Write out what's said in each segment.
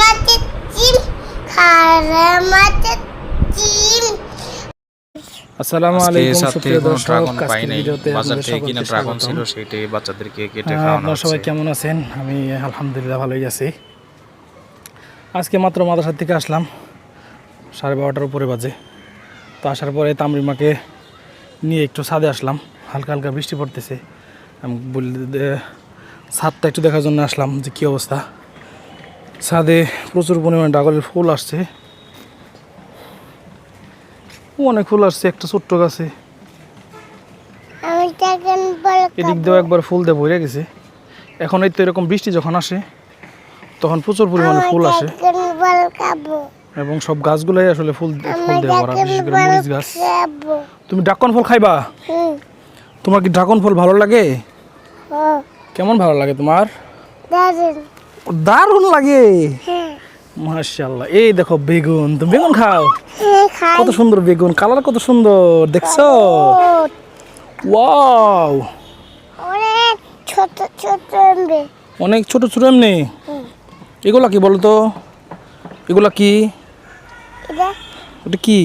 মাছের চিম খারা মাছের চিম আসসালামু আজকে আলাইকুম সুপ্রিয় দর্শক আজকের ভিডিওতে বাজার আপনাদের থেকে কিনা সকলকে ড্রাগন স্বাগতম। ছিল সেটাই বাচ্চাদেরকে কেটে হ্যাঁ, খাওয়ানো সবাই কেমন আছেন? আমি আলহামদুলিল্লাহ ভালোই আছি। আজকে মাত্র মাদ্রাসার থেকে আসলাম সাড়ে বারোটার উপরে বাজে। তো আসার পরে তামরিমাকে নিয়ে একটু ছাদে আসলাম হালকা হালকা বৃষ্টি পড়তেছে। আমি বলি ছাদটা একটু দেখার জন্য আসলাম যে কী অবস্থা। ছাদে প্রচুর পরিমাণে ডাগলের ফুল আসছে। অনেক ফুল আসছে একটা ছোট্ট গাছে। এদিক দিয়েও একবার ফুল দিয়ে ভরে গেছে। এখন এই তো এরকম বৃষ্টি যখন আসে তখন প্রচুর পরিমাণে ফুল আসে। এবং সব গাছগুলোই আসলে ফুল ফুল দেওয়া ভরা বিশেষ করে মরিচ গাছ। তুমি ড্রাগন ফল খাইবা? তোমার কি ড্রাগন ফল ভালো লাগে? কেমন ভালো লাগে তোমার? দারুণ দারুণ লাগে? হ্যাঁ। মাশাল্লাহ এই দেখো বেগুন। তুমি বেগুন খাও? হ্যাঁ কত সুন্দর বেগুন। কালার কত সুন্দর দেখছ? ওয়াও। অনেক ছোট ছোট এমবে অনেক ছোট ছোট এমনি? এগুলা কি বলো তো? এগুলা কি? এটা ওটা কি?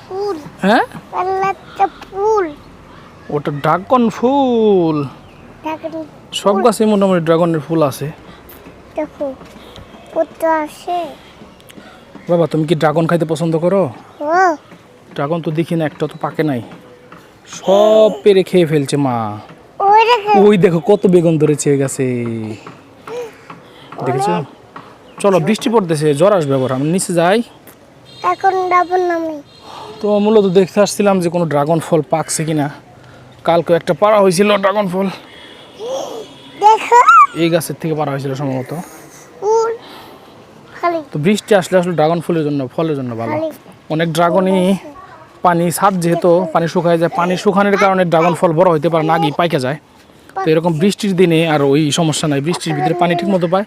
ফুল। হ্যাঁ? ফুল। ওটা ড্রাগন ফুল। সব গাছে মোটামুটি ড্রাগনের ফুল আছে। দেখো বাবা তুমি কি ড্রাগন খাইতে পছন্দ করো? ও ড্রাগন তো দেখি না একটা তো পাকে নাই। সব পেরে খেয়ে ফেলছে মা। ওই দেখো। কত বেগুন ধরেছে গাছে। দেখেছ? চলো বৃষ্টি পড়তেছে জ্বর আসবে আবার। আমি নিচে যাই। এখন নামি। তো মূলত দেখতে আসছিলাম যে কোনো ড্রাগন ফল পাকছে কিনা। কালকে একটা পাড়া হয়েছিল ড্রাগন ফল এই গাছের থেকে পাড়া হয়েছিল সম্ভবত। তো বৃষ্টি আসলে আসলে ড্রাগন ফুলের জন্য ফলের জন্য ভালো। অনেক ড্রাগনই পানি ছাদ যেহেতু পানি শুকায় যায় পানি শুকানোর কারণে ড্রাগন ফল বড় হইতে পারে না আগেই পাইকা যায়। তো এরকম বৃষ্টির দিনে আর ওই সমস্যা নাই বৃষ্টির ভিতরে পানি ঠিক মতো পায়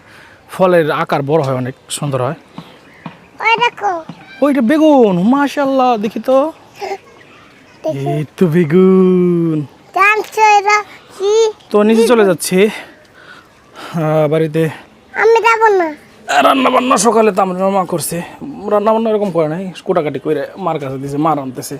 ফলের আকার বড় হয় অনেক সুন্দর হয়। ওইটা বেগুন মাশাল্লাহ দেখি তো। এই তো বেগুন। তো নিচে চলে যাচ্ছে। বাড়িতে আমি যাব না। রান্না বান্না সকালে তো আমরা মা করছে। রান্না বান্না এরকম করে নাই কোটাকাটি করে মার কাছে দিছে মার আনতেছে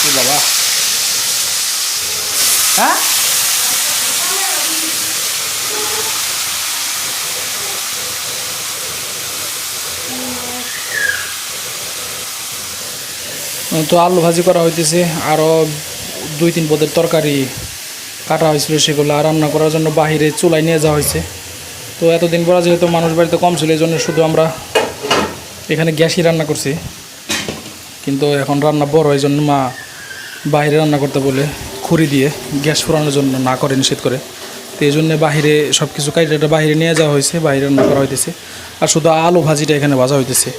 কি বাবা হ্যাঁ তো আলু ভাজি করা হইতেছে আরও দুই তিন পদের তরকারি কাটা হয়েছিল সেগুলো রান্না করার জন্য বাহিরে চুলায় নিয়ে যাওয়া হয়েছে। তো এতদিন পর যেহেতু মানুষ বাড়িতে কম ছিল এই জন্য শুধু আমরা এখানে গ্যাসই রান্না করছি। কিন্তু এখন রান্না বড় এই জন্য মা বাইরে রান্না করতে বলে খুঁড়ি দিয়ে গ্যাস ফুরানোর জন্য না করে, নিষেধ করে। তো এই জন্য বাহিরে সব কিছু কাইটা বাইরে নিয়ে যাওয়া হয়েছে বাইরে রান্না করা হইতেছে। আর শুধু আলু ভাজিটা এখানে ভাজা হইতেছে।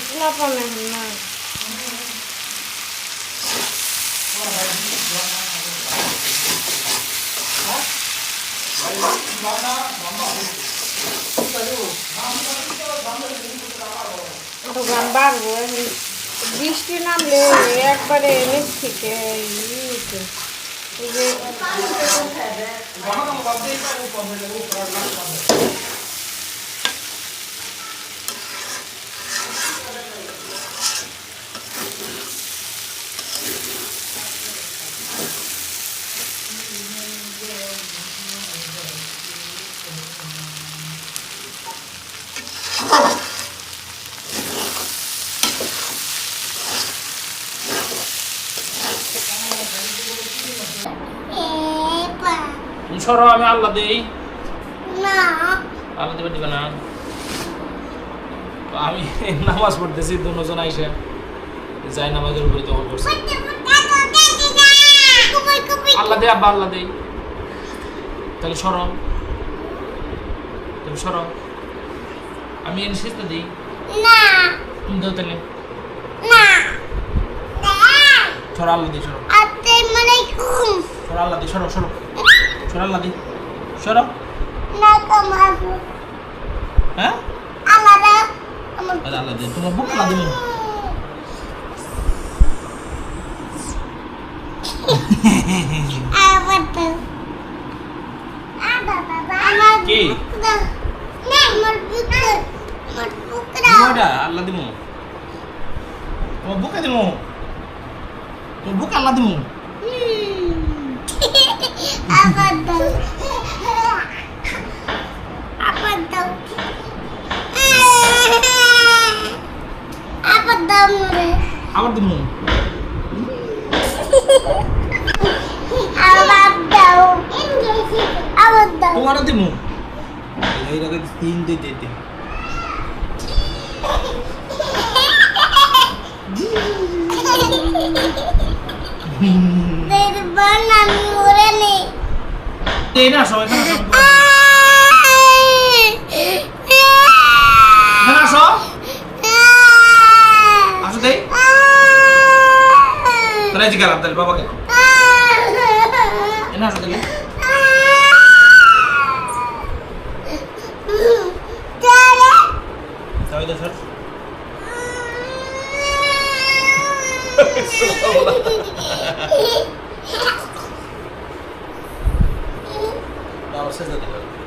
পাবে না। দোকান বৃষ্টি নামলে একবারে নিচ থেকে এই যে তুমি সরো আমি আল্লাহ দেই। না। আল্লাহ দেবে দিবে না। আমি নামাজ পড়তেছি দুজন আইসে যাই নামাজের উপরে তখন করছি। আল্লাহ দে আব্বা আল্লাহ দেই। তাহলে সরো। তুমি সরো। আমি এনে শেষ দিই। না। তুমি দাও তাহলে। না। সরো আল্লাহ দিই সরো। আসসালামু আলাইকুম সরো আল্লাহ দিই সরো সরো। সরো আল্লাহ দিই সরো। না হ্যাঁ? আলাদা দিই তোমার বুক আমার কি? না আল্লাহ দিমু। তোমার বুকে দিমু। তোমার বুকে আল্লাহ দিমু। আবার দাও আবার দাও আবার দাও আবার দিমু আবার দাও আবার দাও তোমারও দিমু এই রকম তিন দিই দিই দেখবেন আমি উড়ে নেই এই না সবাই এখানে আসো এখানে আসো আসো দেই তাহলে এই যে গেলাম তাহলে বাবাকে এখানে আসো তাহলে তাই তো স্যার বাবা শেষ দিতে পারবে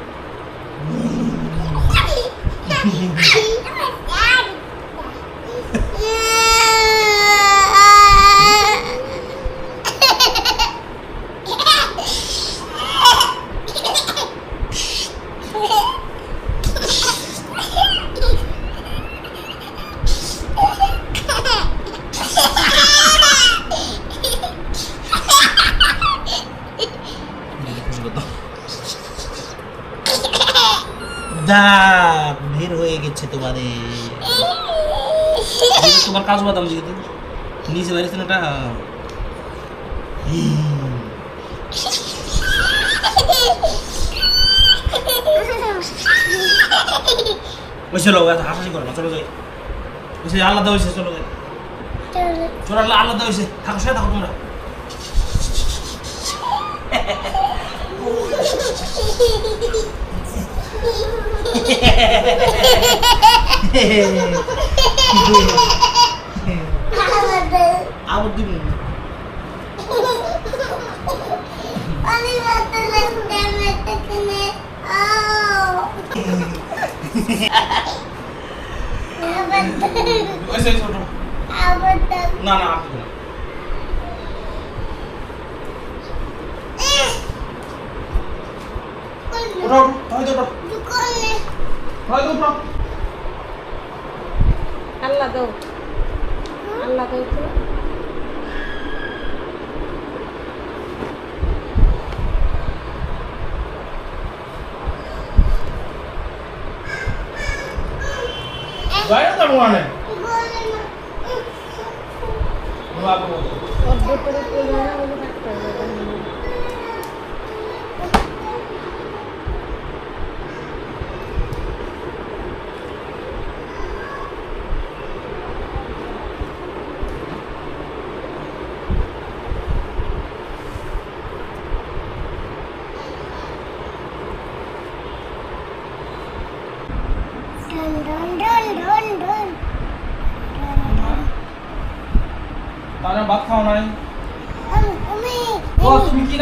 খুশি করতো দাঁত বের হয়ে গেছে তোমাদের। তোমার কাজু বাদাম দিকে নিচে বাইরে ওটা চলো হাসাহাসি করো না চলো যাই। ওই আলাদা হয়েছে চলো যাই। চলো আলাদা হয়েছে থাকো সে থাকো তোমরা। না না আপনি না তাই তো ওঠো আল্লাহ দাও। আল্লাহ দাও তো। না তার মানে বাবা বলো ওর ভেতরে কেউ জানে না বলে থাকতে হবে ডন ডন ডন ডন ডন তাহলে ভাত খাও নাই? ও তুমি কি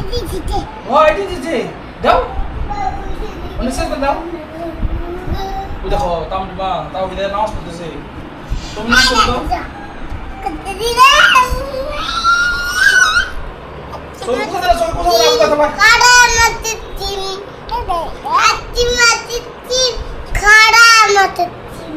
এদি জিতে। ও এটি দিতে দাও। অনেক শেষ করে দাও। ওই দেখো তাও বা তাও বিদায় নামাজ পড়তেছে? তুমি নামাজ পড়ো তো। কতরি রে চল কোথায় চল কোথায় কথা বল। খাড়া মতে টিম। মতে টিম খাড়া মতে মতে টিম খাড়া মতে টিম।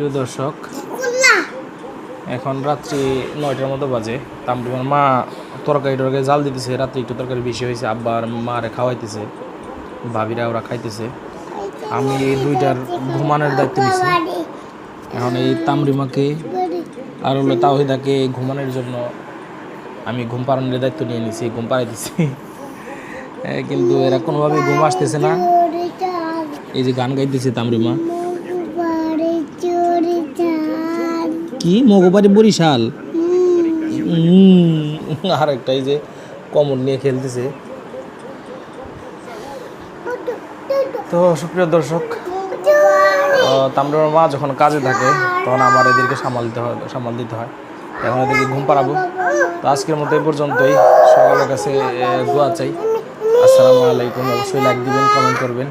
প্রিয় দর্শক এখন রাত্রি নয়টার মতো বাজে। তামরিমার মা তরকারি টরকারি জাল দিতেছে রাত্রি একটু তরকারি বেশি হয়েছে আব্বার মারে খাওয়াইতেছে ভাবিরা ওরা খাইতেছে। আমি এই দুইটার ঘুমানোর দায়িত্ব নিচ্ছি এখন এই তামরিমাকে আর হলো তাওহিদাকে ঘুমানোর জন্য আমি ঘুম পাড়ানোর দায়িত্ব নিয়ে নিছি ঘুম পাড়াইতেছি। কিন্তু এরা কোনোভাবেই ঘুম আসতেছে না। এই যে গান গাইতেছে তামরিমা। কি? মগবাড়ি বরিশাল? আর একটা এই যে কমন নিয়ে খেলতেছে। তো সুপ্রিয় দর্শক তামরিমার মা যখন কাজে থাকে, তখন আমার এদেরকে সামাল দিতে হয়, সামাল দিতে হয়। এখন এদেরকে ঘুম পাড়াবো। তো আজকের মতো এই পর্যন্তই। সকলের কাছে দোয়া চাই। আসসালামু আলাইকুম। অবশ্যই লাইক দিবেন কমেন্ট করবেন।